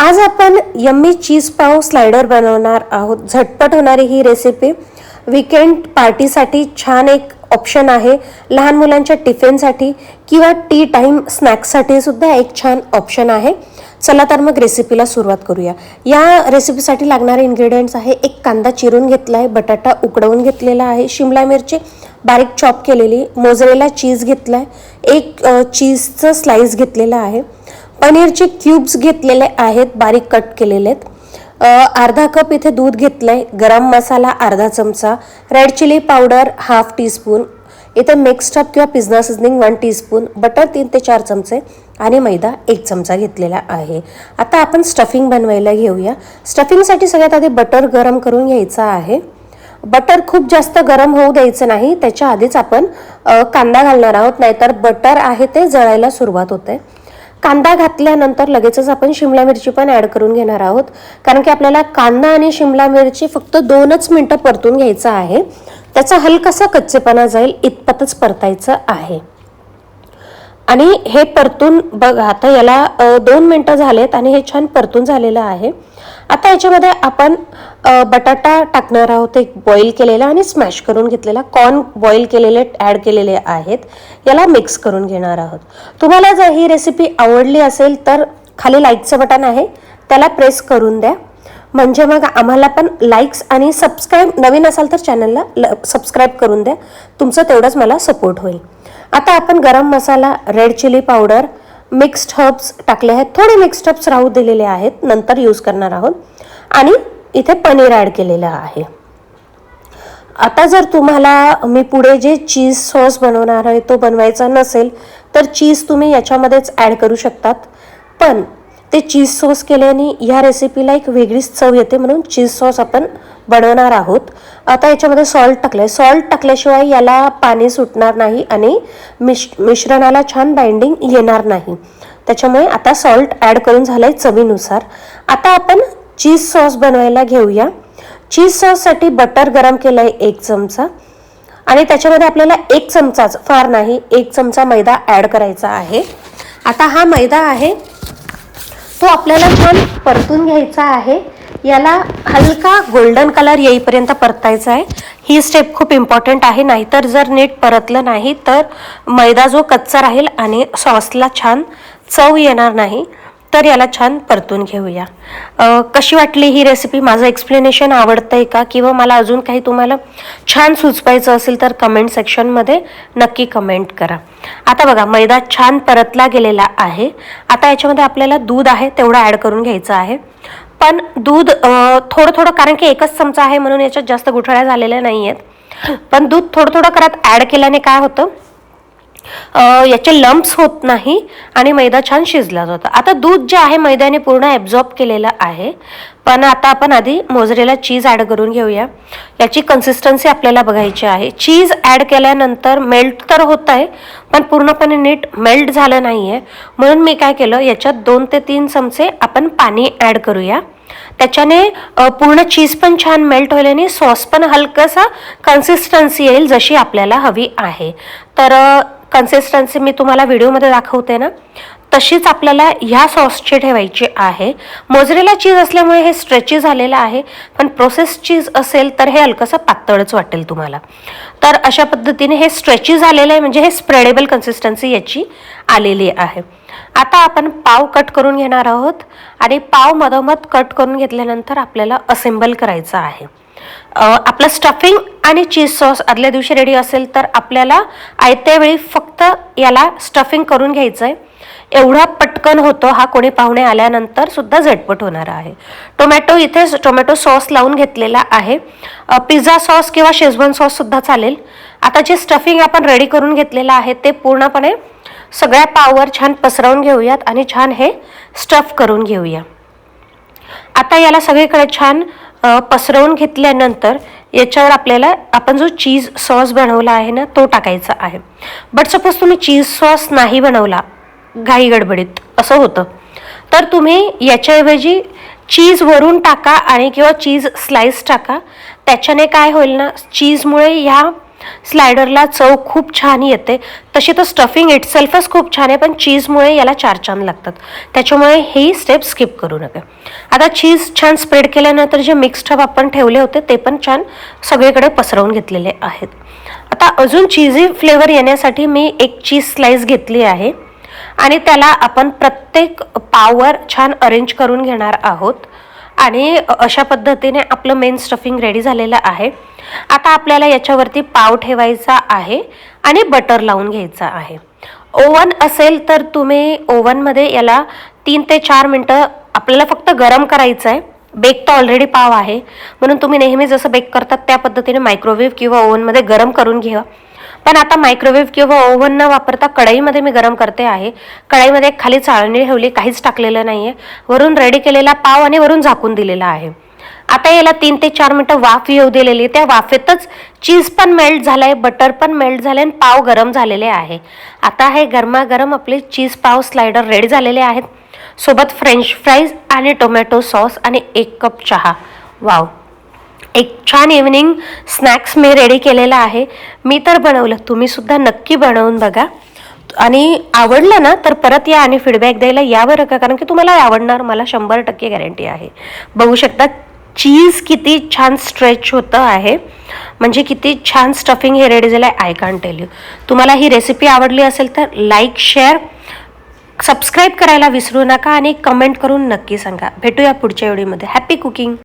आज आपण यम्मी चीज पाव स्लायडर बनवणार आहोत. झटपट होणारी ही रेसिपी विकेंड पार्टीसाठी छान एक ऑप्शन आहे. लहान मुलांच्या टिफिनसाठी किंवा टी टाईम स्नॅक्ससाठी सुद्धा एक छान ऑप्शन आहे. चला तर मग रेसिपीला सुरुवात करूया. या रेसिपीसाठी लागणारे इन्ग्रेडियंट्स आहे. एक कांदा चिरून घेतला आहे बटाटा उकडवून घेतलेला आहे शिमला मिरची बारीक चॉप केलेली मोजरेला चीज घेतला आहे एक चीजचं स्लाईस घेतलेलं आहे. पनीरचे क्यूब्स घेतलेले आहेत बारीक कट केलेले आहेत. अर्धा कप इथे दूध घेतलंय गरम मसाला अर्धा चमचा red chilli powder half teaspoon इथे मिक्स्ड अप किंवा pizza seasoning one teaspoon butter तीन ते चार चमचे आणि मैदा एक चमचा घेतलेला आहे. आता आपण स्टफिंग बनवायला घेऊया. स्टफिंगसाठी सगळ्यात आधी बटर गरम करून घ्यायचं आहे. बटर खूप जास्त गरम होऊ द्यायचं नाही त्याच्या आधीच आपण कांदा घालणार आहोत नाहीतर बटर आहे ते जळायला सुरुवात होते. कांदा घातल्यानंतर लगेचच आपण शिमला मिरची पण ॲड करून घेणार आहोत. कारण की आपल्याला कांदा आणि शिमला मिरची फक्त दोनच मिनटं परतून घ्यायचं आहे. त्याचा हलकासा कच्चेपणा जाईल इतपतच परतायचं आहे. आणि हे परतून बघा आता याला दोन मिनटं झालेत आणि हे छान परतून झालेलं आहे. आता याच्यामध्ये आपण बटाटा टाकणार आहोत एक बॉईल केलेला आणि स्मॅश करून घेतलेला कॉर्न बॉईल केलेले ॲड केलेले आहेत. याला मिक्स करून घेणार आहोत. तुम्हाला जर ही रेसिपी आवडली असेल तर खाली लाईकचं बटन आहे त्याला प्रेस करून द्या. म्हणजे मग आम्हाला पण लाईक्स आणि सबस्क्राईब नवीन असाल तर चॅनलला सबस्क्राईब करून द्या. तुमचं तेवढंच मला सपोर्ट होईल. आता आपण garam masala red chilli powder mixed herbs टाकले आहेत. थोडे मिक्स्ड हर्ब्स राहू दिलेले आहेत. नंतर यूज करणार आहोत. आणि इथे पनीर ॲड केलेलं आहे. आता जर तुम्हाला मी पुढे जे चीज सॉस बनवणार आहे तो बनवायचा नसेल तर चीज तुम्ही याच्यामध्येच ॲड करू शकतात. पण ते चीज सॉस केल्याने ह्या रेसिपीला एक वेगळीच चव येते म्हणून चीज सॉस आपण बनवणार आहोत. आता याच्यामध्ये सॉल्ट टाकलं आहे सॉल्ट टाकल्याशिवाय याला पाणी सुटणार नाही आणि मिश मिश्रणाला छान बाइंडिंग येणार नाही. त्याच्यामुळे आता सॉल्ट ॲड करून झालं आहे चवीनुसार. आता आपण चीज सॉस बनवायला घेऊया. चीज सॉससाठी बटर गरम केलं आहे एक चमचा आणि त्याच्यामध्ये आपल्याला एक चमचाच फार नाही एक चमचा मैदा ॲड करायचा आहे. आता हा मैदा आहे. तो आपल्याला छान परतून घ्यायचा आहे. याला हलका गोल्डन कलर येईपर्यंत परतायचा आहे. ही स्टेप खूप इम्पॉर्टंट आहे. नाहीतर जर नीट परतलं नाही तर मैदा जो कच्चा राहील आणि सॉसला छान चव येणार नाही. तर याला छान परतून घेऊया. कशी वाटली ही रेसिपी माझं एक्सप्लेनेशन आहे का? किंवा मला अजून काही तुम्हाला छान सुचवायचं असेल तर कमेंट सेक्शनमध्ये नक्की कमेंट करा. आता बघा मैदा छान परतला गेलेला आहे. आता याच्यामध्ये आपल्याला दूध आहे तेवढं ॲड करून घ्यायचं आहे. पण दूध थोडं थोडं कारण की एकच चमचा आहे म्हणून याच्यात जास्त गुठळ्या झालेल्या नाही आहेत पण दूध थोडं थोडं करत ॲड केल्याने काय होतं? याचे लम्प्स होत नाही आणि मैदा छान शिजला जातो. आता दूध जे आहे मैद्याने पूर्ण ॲब्झॉर्ब केलेलं आहे. पण आता आपण आधी मोजरेला चीज ॲड करून घेऊया. याची कन्सिस्टन्सी आपल्याला बघायची आहे. चीज ॲड केल्यानंतर मेल्ट तर होत आहे पण पूर्णपणे नीट मेल्ट झालं नाही आहे म्हणून मी काय केलं याच्यात दोन ते तीन चमचे आपण पाणी ॲड करूया. त्याच्याने पूर्ण चीज पण छान मेल्ट होईल आणि सॉस पण हलकासा कन्सिस्टन्सी येईल जशी आपल्याला हवी आहे. तर कन्सिस्टन्सी मी तुम्हाला व्हिडिओमध्ये दाखवते ना तशीच आपल्याला ह्या सॉसची ठेवायची आहे. मोजरेला चीज असल्यामुळे हे स्ट्रेची झालेलं आहे पण प्रोसेस चीज असेल तर हे हलकंसं पातळच वाटेल तुम्हाला. तर अशा पद्धतीने हे स्ट्रेची झालेलं आहे म्हणजे हे स्प्रेडेबल कन्सिस्टन्सी याची आलेली आहे. आता आपण पाव कट करून घेणार आहोत आणि पाव मधोमध कट करून घेतल्यानंतर आपल्याला असेंबल करायचं आहे. आपलं स्टफिंग आणि चीज सॉस आदल्या दिवशी रेडी असेल तर आपल्याला आयत्या वेळी फक्त याला स्टफिंग करून घ्यायचं आहे एवढा पटकन होतो हा कोणी पाहुणे आल्यानंतर सुद्धा झटपट होणार आहे. टोमॅटो इथे टोमॅटो सॉस लावून घेतलेला आहे. पिझ्झा सॉस किंवा शेजवन सॉस सुद्धा चालेल. आता जे स्टफिंग आपण रेडी करून घेतलेलं आहे ते पूर्णपणे सगळ्या पावर छान पसरवून घेऊयात आणि छान हे स्टफ करून घेऊया. आता याला सगळीकडे छान पसरवून घेतल्यानंतर याच्यावर आपल्याला आपण जो चीज सॉस बनवला आहे ना तो टाकायचा आहे. बट सपोज तुम्ही चीज सॉस नाही बनवला घाई गडबडीत असं होतं. तर तुम्ही याच्याऐवजी चीज वरून टाका आणि किंवा चीज स्लाइस टाका. त्याच्याने काय होईल ना चीजमुळे ह्या स्लायडरला चव खूप छान येते. तशी तर स्टफिंग इटसेल्फच खूप छान आहे पण चीजमुळे याला चार छान लागतात. त्याच्यामुळे ही स्टेप स्किप करू नका. आता चीज छान स्प्रेड केल्यानंतर जे मिक्स टब आपण ठेवले होते ते पण छान सगळीकडे पसरवून घेतलेले आहेत. आता अजून चीजी फ्लेवर येण्यासाठी मी एक चीज स्लाईस घेतली आहे. आणि त्याला आपण प्रत्येक पावर छान अरेंज करून घेणार आहोत. आणि अशा पद्धतीने आपलं मेन स्टफिंग रेडी झालेलं आहे. आता आपल्याला याच्यावरती पाव ठेवायचा आहे आणि बटर लावून घ्यायचा आहे. ओव्हन असेल तर तुम्ही ओव्हनमध्ये याला तीन ते चार मिनटं आपल्याला फक्त गरम करायचं आहे बेक तर ऑलरेडी पाव आहे. म्हणून तुम्ही नेहमी जसं बेक करतात त्या पद्धतीने मायक्रोवेव्ह किंवा ओव्हनमध्ये गरम करून घ्या. पण आता मायक्रोवेव्ह किंवा ओव्हन न वापरता कढईमध्ये मी गरम करते आहे. कढईमध्ये खाली चाळणी ठेवली काहीच टाकलेलं नाही आहे वरून रेडी केलेला पाव आणि वरून झाकून दिलेला आहे. आता याला तीन ते चार मिनटं वाफ येऊ दिलेली आहे. त्या वाफेतच चीज पण मेल्ट झालं आहे बटर पण मेल्ट झालं आणि पाव गरम झालेले आहे. आता हे गरमागरम आपले चीज पाव स्लायडर रेडी झालेले आहेत. सोबत फ्रेंच फ्राईज आणि टोमॅटो सॉस आणि एक कप चहा. वाव एक छान इव्हनिंग स्नॅक्स मी रेडी केलेला आहे. मी तर बनवलं. तुम्हीसुद्धा नक्की बनवून बघा. आणि आवडलं ना तर परत या आणि फीडबॅक द्यायला या बरं का? कारण की तुम्हाला आवडणार. मला शंभर टक्के गॅरंटी आहे. बघू शकता चीज किती छान स्ट्रेच होतं आहे. म्हणजे किती छान स्टफिंग हे रेडी झालं आहे आय कान टेल यू तुम्हाला ही रेसिपी आवडली असेल तर लाईक शेअर सबस्क्राईब करायला विसरू नका आणि कमेंट करून नक्की सांगा. भेटूया पुढच्या व्हिडिओमध्ये हॅपी कुकिंग